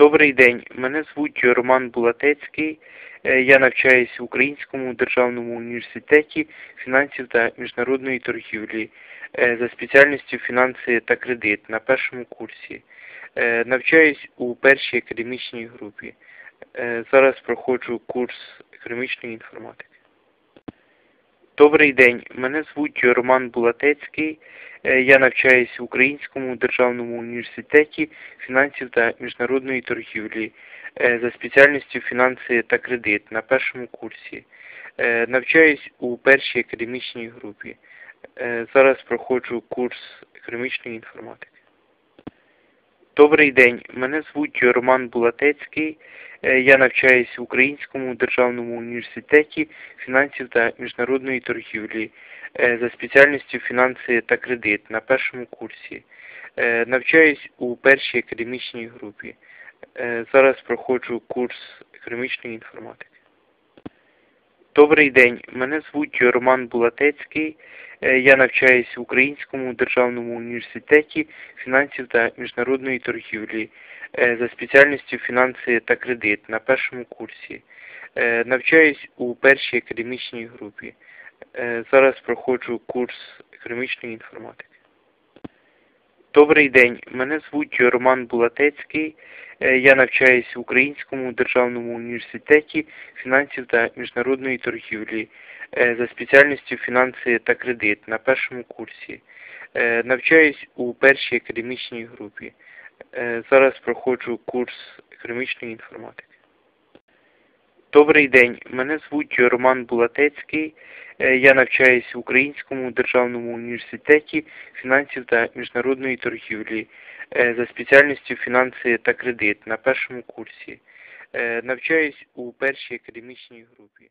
Добрий день, мене звуть Роман Булатецький. Е, Я навчаюсь в Українському державному університеті фінансів та міжнародної торгівлі е, за спеціальністю фінанси та кредит на першому курсі. Е, Навчаюсь у першій академічній групі. Зараз проходжу курс економічної інформатики. Добрий день, мене звуть Роман Булатецький. Е, Я навчаюсь в Українському державному університеті фінансів та міжнародної торгівлі е, за спеціальністю фінанси та кредит на першому курсі. Е, Навчаюсь у першій академічній групі. Зараз проходжу курс економічної інформатики. Добрий день, мене звуть Роман Булатецький. Е, Я навчаюсь в Українському державному університеті фінансів та міжнародної торгівлі е, за спеціальністю фінанси та кредит на першому курсі. Е, Навчаюсь у першій академічній групі. Зараз проходжу курс економічної інформатики. Добрий день, мене звуть Роман Булатецький. Е, Я навчаюсь в Українському державному університеті фінансів та міжнародної торгівлі е, за спеціальністю фінанси та кредит на першому курсі. Е, Навчаюсь у першій академічній групі. Зараз проходжу курс економічної інформатики. Добрий день, мене звуть Роман Булатецький. Е, Я навчаюсь в Українському державному університеті фінансів та міжнародної торгівлі е, за спеціальністю фінанси та кредит на першому курсі. Е, Навчаюсь у першій академічній групі. Зараз проходжу курс економічної інформатики. Добрий день, мене звуть Роман Булатецький. Е, Я навчаюсь в Українському державному університеті фінансів та міжнародної торгівлі е, за спеціальністю фінанси та кредит на першому курсі. Е, Навчаюсь у першій академічній групі.